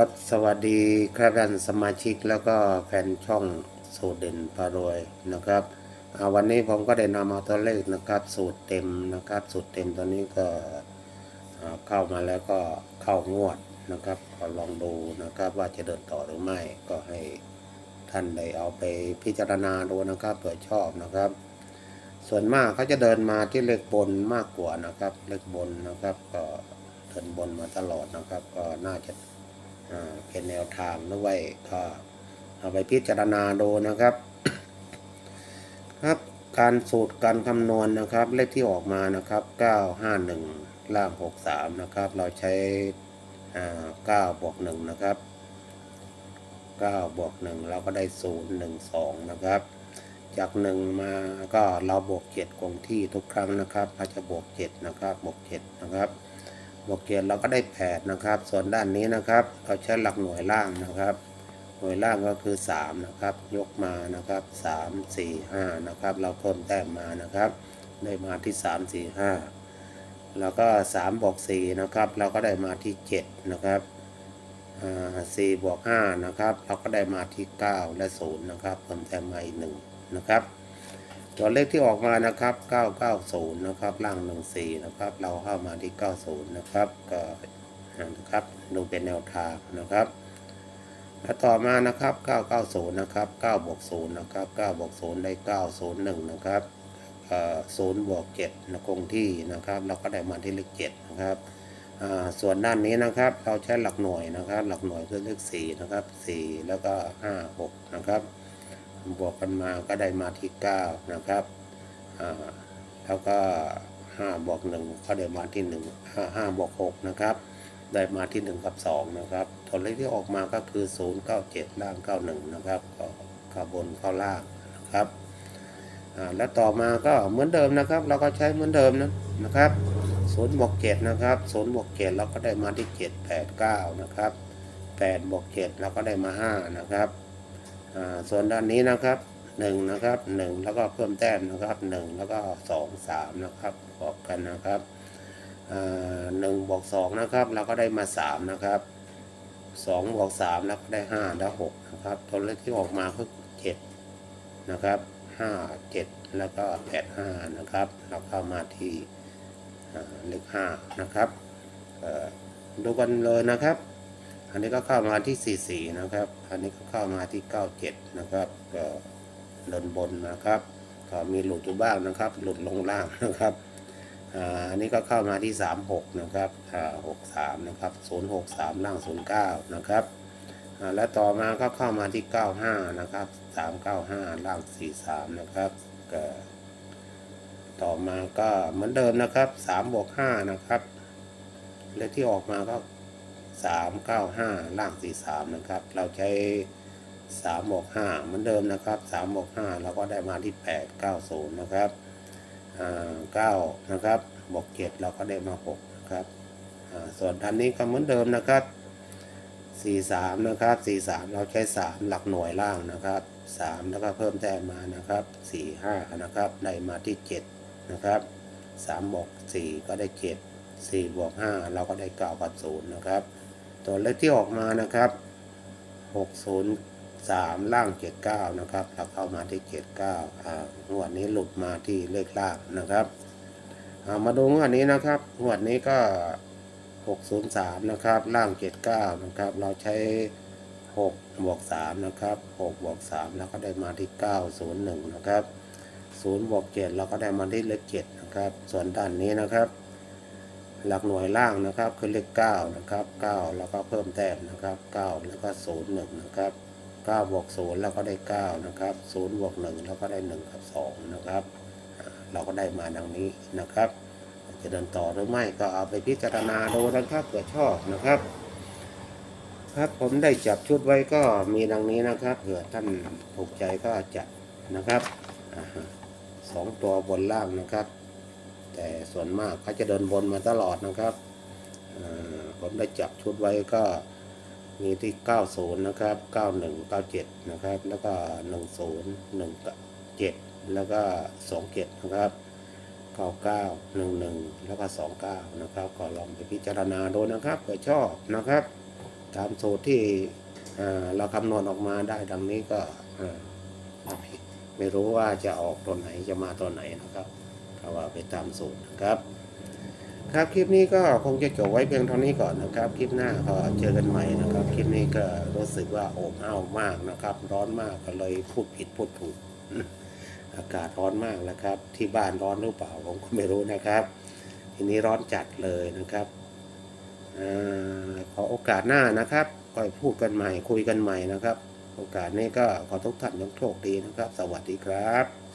ครับสวัสดีครับท่านสมาชิกแล้วก็แฟนช่องสูตรเด่นพารวยนะครับวันนี้ผมก็ได้นำเอาตัวเลขนะครับ สูตรเต็มนะครับ สูตรเต็มตัวนี้ก็เข้ามาแล้วก็เข้างวดนะครับก็ลองดูนะครับว่าจะเดินต่อหรือไม่ก็ให้ท่านได้เอาไปพิจารณาดูนะครับเผื่อชอบนะครับ ส่วนมากเขาจะเดินมาที่เลขบนมากกว่านะครับ เลขบนนะครับ ก็เดินบนมาตลอดนะครับ ก็น่าจะ เป็นแนวทางด้วยก็เอาไปพิจารณาดูนะครับ ครับการสูตรการคำนวณนะครับ เลขที่ออกมานะครับ 951 ล่าง 63 นะครับ เราใช้อ่า9บวก1นะครับ9บวก1เราก็ได้ 0 1 2 นะครับ จาก 1 มาก็เราบวก 7 คงที่ทุกครั้งนะครับเราจะบวก 7 นะครับบวก 7 นะครับ บวกเกียรติเราก็ได้แปดนะครับ ส่วนด้านนี้นะครับ เราใช้หลักหน่วยล่างนะครับ หน่วยล่างก็คือ3นะครับ ยกมานะครับ3 4 5นะครับ เราเพิ่มแต้มมานะครับ ได้มาที่3 4 5แล้วก็3บวก4นะครับ เราก็ได้มาที่7นะครับอ่บวก5นะครับ เราก็ได้มาที่9และ0นะครับเพิ่มแต้มมาอีก1นะครับ ตัวเลขที่ออกมานะครับ 990 นะครับ ล่าง 14 นะครับ เราเข้ามาที่ 90 นะครับ ก็นะครับ ดูเป็นแนวทางนะครับแล้วต่อมานะครับ 990 นะครับ 9บวก0นะครับ 9บวก0ได้ 901 นะครับเอ่อ0บวก7นะคงที่นะครับ เราก็ได้มาที่เลข7นะครับส่วนด้านนี้นะครับ เราใช้หลักหน่วยนะครับ หลักหน่วยคือเลข4นะครับ 4 แล้วก็ 5 6 นะครับ บวกกันมาก็ได้มาที่ 9 นะครับแล้วก็ 5 บวก1ก็ได้มาที่ 1 5 5บวก6นะครับ ได้มาที่ 1 กับ 2 นะครับตัวเลขที่ออกมาก็คือ 097 ล่าง 91 นะครับก็ข้าบนข้าล่างนะครับแล้วต่อมาก็เหมือนเดิมนะครับ เราก็ใช้เหมือนเดิมนะนะครับ0บวก7นะครับ0บวก7เราก็ได้มาที่7 8 9นะครับ8บวก7เราก็ได้มา5นะครับ ส่วนด้านนี้นะครับหนึ่งนะครับหนึ่งแล้วก็เพิ่มแต้มนะครับหนึ่งแล้วก็สองสามนะครับบอกกันนะครับหนึ่งบวกสองนะครับ เราก็ได้มาสามนะครับสองบวกสามแล้วก็ได้ห้าแล้วหกนะครับตัวเลขที่ออกมาคือเจ็ดนะครับห้าเจ็ดแล้วก็แปดห้านะครับ เราเข้ามาที่เลขห้านะครับดูกันเลยนะครับ อันนี้ก็เข้ามาที่ 44 นะครับ อันนี้ก็เข้ามาที่ 97 นะครับ ก็เดินบนนะครับ ก็มีหลุดอยู่บ้างนะครับ หลุดลงล่างนะครับอ่าอันนี้ก็เข้ามาที่ 36 นะครับอ่า63 นะครับ 063 ล่าง 09 นะครับอ่าและต่อมาก็เข้ามาที่ 95 นะครับ 395 ล่าง 43 นะครับก็ต่อมาก็เหมือนเดิมนะครับ3บวก5นะครับเลขที่ออกมาก็ สามเก้าห้าล่างสี่สามนะครับ เราใช้สามบวกห้าเหมือนเดิมนะครับสามบวกห้าเราก็ได้มาที่แปดเก้าศูนย์นะครับอ่าเก้านะครับ บวกเจ็ดเราก็ได้มาหกนะครับ ส่วนทันนี้ก็เหมือนเดิมนะครับสี่สามนะครับสี่สามเราใช้สามหลักหน่วยล่างนะครับสามแล้วก็เพิ่มแต้มมานะครับสี่ห้านะครับ ได้มาที่เจ็ดนะครับสามบวกสี่ก็ได้เจ็ดสี่บวกห้าเราก็ได้เก้ากับศูนย์นะครับ ตัวเลขที่ออกมานะครับ 603 ล่าง 79 นะครับเราเข้ามาที่ 79อ่างวดนี้หลุดมาที่เลขล่างนะครับอ่ามาดูงวดนี้นะครับงวดนี้ก็ 603 นะครับ ล่าง 79 นะครับ เราใช้ 6 บวก 3 นะครับ 6 บวก 3 แล้วก็ได้มาที่ 901 นะครับ 0 บวก 7 เราก็ได้มาที่เลข7นะครับ ส่วนด้านนี้นะครับ หลักหน่วยล่างนะครับคือเลข9นะครับ9แล้วก็เพิ่มแต้มนะครับ9แล้วก็0 1นะครับ9บวก0แล้วก็ได้9นะครับ0บวก1แล้วก็ได้1กับ2นะครับเราก็ได้มาดังนี้นะครับ จะเดินต่อหรือไม่ก็เอาไปพิจารณาดูนะครับเผื่อชอบนะครับ ครับผมได้จับชุดไว้ก็มีดังนี้นะครับเผื่อท่านถูกใจก็จัดนะครับสองตัวบนล่างนะครับ แต่ส่วนมากเขาจะเดินบนมาตลอดนะครับผมได้จับชุดไว้ก็มีที่ 90 นะครับ 91 97 นะครับ แล้วก็ 10 17 แล้วก็ 27 นะครับ 99 11 แล้วก็ 29 นะครับก็ลองไปพิจารณาดูนะครับเผื่อชอบนะครับ ตามสูตรที่เราคำนวณออกมาได้ดังนี้ก็ไม่ไม่รู้ว่าจะออกตัวไหนจะมาตัวไหนนะครับ ถ้าว่าไปตามสูตรนะครับ ครับคลิปนี้ก็คงจะจบไว้เพียงเท่านี้ก่อนนะครับ คลิปหน้าก็เจอกันใหม่นะครับ คลิปนี้ก็รู้สึกว่าโอบอ้าวมากนะครับ ร้อนมากก็เลยพูดผิดพูดถูก อากาศร้อนมากนะครับ ที่บ้านร้อนหรือเปล่าผมก็ไม่รู้นะครับ ทีนี้ร้อนจัดเลยนะครับอขอโอกาสหน้านะครับก็พูดกันใหม่คุยกันใหม่นะครับ โอกาสนี้ก็ขอทุกท่านยกโชคดีนะครับ สวัสดีครับ